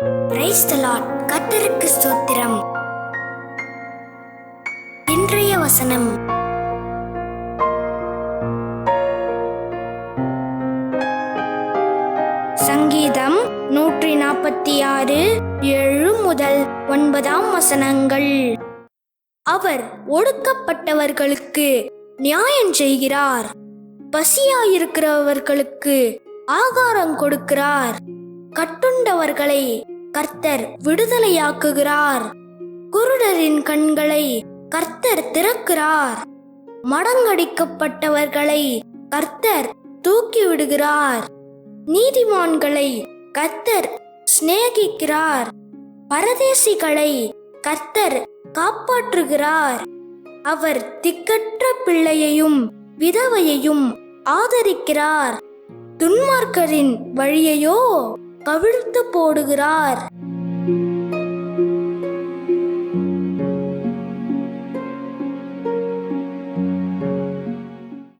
கத்தருக்கு ஸ்தோத்திரம். இன்றைய வசனம். சங்கீதம் நூற்றி நாற்பத்தி ஆறு ஏழு முதல் ஒன்பதாம் வசனங்கள். அவர் ஒடுக்கப்பட்டவர்களுக்கு நியாயம் செய்கிறார். பசியாயிருக்கிறவர்களுக்கு ஆகாரம் கொடுக்கிறார். கட்டுண்டவர்களை கர்த்தர் விடுதலையாக்குகிறார். குருடரின் கண்களை கர்த்தர் திறக்கிறார். மடங்கடிக்கப்பட்டவர்களை கர்த்தர் தூக்கி விடுகிறார் நீதிமான்களை கர்த்தர் சிநேகிக்கிறார். பரதேசிகளை கர்த்தர் காப்பாற்றுகிறார். அவர் திக்கற்ற பிள்ளையையும் விதவையையும் ஆதரிக்கிறார். துன்மார்க்கரின் வழியையோ? கவிழ்த்து போடுகிறார்.